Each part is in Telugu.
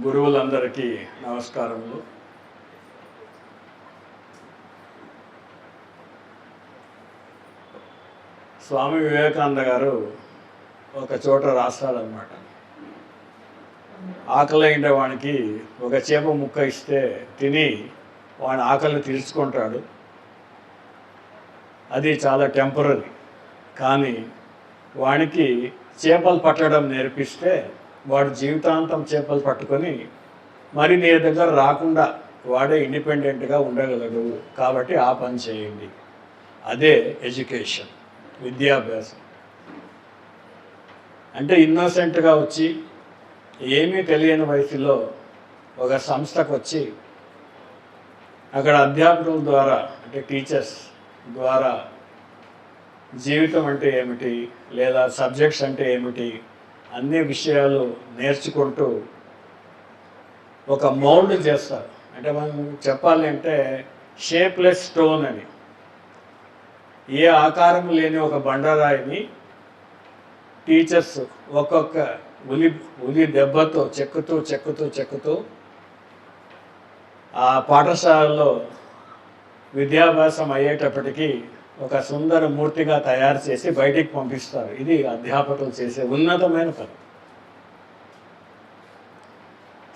గురువులందరికీ నమస్కారములు. స్వామి వివేకానంద గారు ఒక చోట రాస్తాడనమాట ఆకలి అయిన వానికి ఒక చేప ముక్క ఇస్తే తిని వాడి ఆకలిని తీర్చుకుంటాడు. అది చాలా టెంపరీ కానీ వానికి చేపలు పట్టడం నేర్పిస్తే వాడు జీవితాంతం చేపలు పట్టుకొని మరి నీ దగ్గర రాకుండా వాడే ఇండిపెండెంట్గా ఉండగలడు. కాబట్టి ఆ పని చేయండి. అదే ఎడ్యుకేషన్ విద్యాభ్యాసం. అంటే ఇన్నోసెంట్గా వచ్చి ఏమీ తెలియని వయసులో ఒక సంస్థకు వచ్చి అక్కడ అధ్యాపకుల ద్వారా అంటే టీచర్స్ ద్వారా జీవితం అంటే ఏమిటి? లేదా సబ్జెక్ట్స్ అంటే ఏమిటి? అన్ని విషయాలు నేర్చుకుంటూ ఒక మౌల్డ్ చేస్తారు. అంటే మనం చెప్పాలి అంటే షేప్లెస్ స్టోన్ అని. ఏ ఆకారం లేని ఒక బండరాయిని టీచర్స్ ఒక్కొక్క ఉలి ఉలి దెబ్బతో చెక్కుతూ చెక్కుతూ చెక్కుతూ ఆ పాఠశాలలో విద్యాభ్యాసం అయ్యేటప్పటికీ ఒక సుందర మూర్తిగా తయారు చేసి బయటికి పంపిస్తారు. ఇది అధ్యాపకులు చేసే ఉన్నతమైన పని.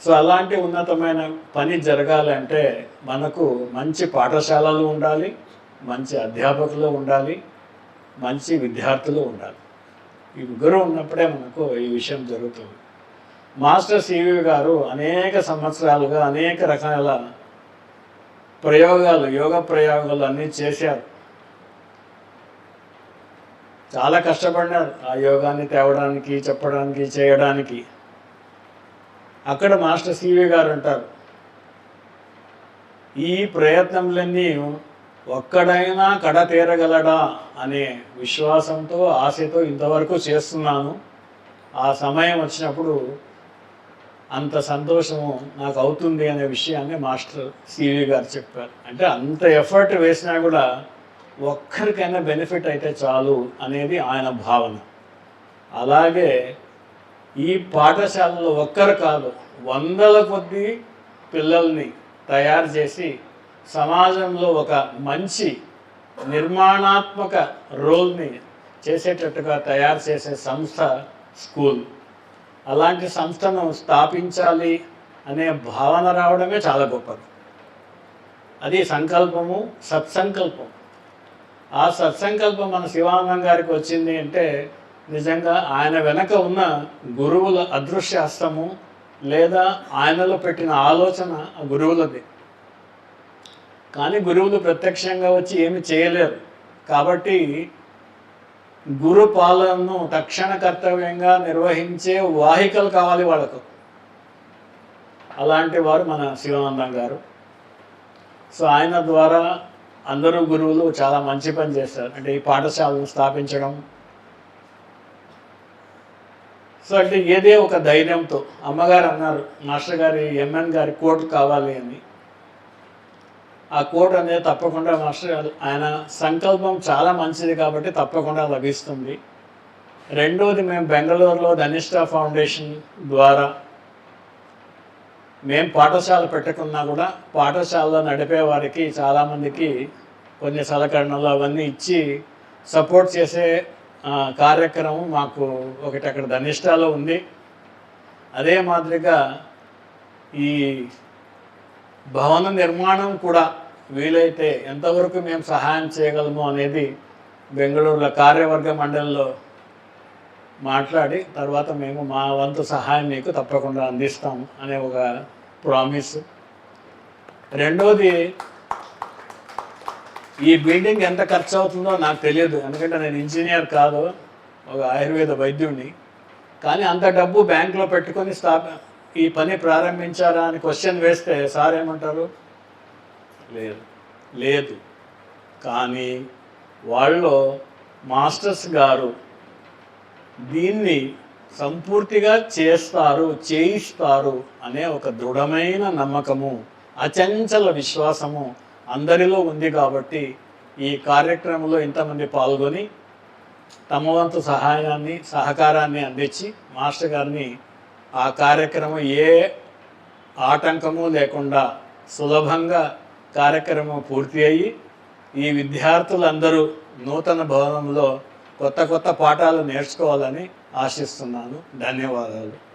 సో అలాంటి ఉన్నతమైన పని జరగాలంటే మనకు మంచి పాఠశాలలు ఉండాలి మంచి అధ్యాపకులు ఉండాలి మంచి విద్యార్థులు ఉండాలి. ఈ ముగ్గురు ఉన్నప్పుడే మనకు ఈ విషయం జరుగుతుంది. మాస్టర్ సివి గారు అనేక సంవత్సరాలుగా అనేక రకాల ప్రయోగాలు యోగ ప్రయోగాలు అన్నీ చేశారు. చాలా కష్టపడినారు ఆ యోగాన్ని తేవడానికి చెప్పడానికి చేయడానికి. అక్కడ మాస్టర్ సివి గారు అంటారు ఈ ప్రయత్నములన్నీ ఒక్కడైనా కడ తీరగలడా అనే విశ్వాసంతో ఆశతో ఇంతవరకు చేస్తున్నాను. ఆ సమయం వచ్చినప్పుడు అంత సంతోషము నాకు అవుతుంది అనే విషయాన్ని మాస్టర్ సివి గారు చెప్పారు. అంటే అంత ఎఫర్ట్ వేసినా కూడా ఒక్కరికైనా బెనిఫిట్ అయితే చాలు అనేది ఆయన భావన. అలాగే ఈ పాఠశాలలో ఒక్కరు కాదు వందల కొద్ది పిల్లల్ని తయారు చేసి సమాజంలో ఒక మంచి నిర్మాణాత్మక రోల్ని చేసేటట్టుగా తయారు చేసే సంస్థ స్కూల్. అలాంటి సంస్థను స్థాపించాలి అనే భావన రావడమే చాలా గొప్పది. అది సంకల్పము సత్సంకల్పం. ఆ సత్సంకల్పం మన శివానందం గారికి వచ్చింది అంటే నిజంగా ఆయన వెనక ఉన్న గురువుల అదృశ్య లేదా ఆయనలో పెట్టిన ఆలోచన గురువులది. కానీ గురువులు ప్రత్యక్షంగా వచ్చి ఏమి చేయలేరు. కాబట్టి గురు పాలనను తక్షణ కర్తవ్యంగా నిర్వహించే వాహికలు కావాలి వాళ్ళకు. అలాంటి వారు మన శివానందం గారు. సో ఆయన ద్వారా అందరూ గురువులు చాలా మంచి పని చేస్తారు. అంటే ఈ పాఠశాలను స్థాపించడం. సో అంటే ఏదే ఒక ధైర్యంతో అమ్మగారు అన్నారు మాస్టర్ గారి ఎంఎన్ గారి కోట్ కావాలి అని. ఆ కోట్ అనేది తప్పకుండా మాస్టర్ గారు ఆయన సంకల్పం చాలా మంచిది కాబట్టి తప్పకుండా లభిస్తుంది. రెండోది మేము బెంగళూరులో ధనిష్ట ఫౌండేషన్ ద్వారా మేము పాఠశాల పెట్టుకున్నా కూడా పాఠశాలలో నడిపే వారికి చాలామందికి కొన్ని సలకరణలు అవన్నీ ఇచ్చి సపోర్ట్ చేసే కార్యక్రమం మాకు ఒకటి అక్కడ ధనిష్టాలో ఉంది. అదే మాదిరిగా ఈ భవన నిర్మాణం కూడా వీలైతే ఎంతవరకు మేము సహాయం చేయగలము అనేది బెంగళూరులో కార్యవర్గ మండలిలో మాట్లాడి తర్వాత మేము మా వంతు సహాయం మీకు తప్పకుండా అందిస్తాము అనే ఒక ప్రామిస్. రెండోది ఈ బిల్డింగ్ ఎంత ఖర్చు అవుతుందో నాకు తెలియదు. ఎందుకంటే నేను ఇంజనీర్ కాదు ఒక ఆయుర్వేద వైద్యుడిని. కానీ అంత డబ్బు బ్యాంకులో పెట్టుకొని స్థాప ఈ పని ప్రారంభించారా అని క్వశ్చన్ వేస్తే సార్ ఏమంటారు? లేదు. లేదు. కానీ వాళ్ళు మాస్టర్స్ గారు దీన్ని సంపూర్తిగా చేస్తారు చేయిస్తారు అనే ఒక దృఢమైన నమ్మకము అచంచల విశ్వాసము అందరిలో ఉంది కాబట్టి ఈ కార్యక్రమంలో ఇంతమంది పాల్గొని తమ వంతు సహాయాన్ని సహకారాన్ని అందించి మాస్టర్ గారిని ఆ కార్యక్రమం ఏ ఆటంకము లేకుండా సులభంగా కార్యక్రమం పూర్తి అయ్యి ఈ విద్యార్థులందరూ నూతన భవనంలో కొత్త కొత్త పాఠాలు నేర్చుకోవాలని ఆశిస్తున్నాను. ధన్యవాదాలు.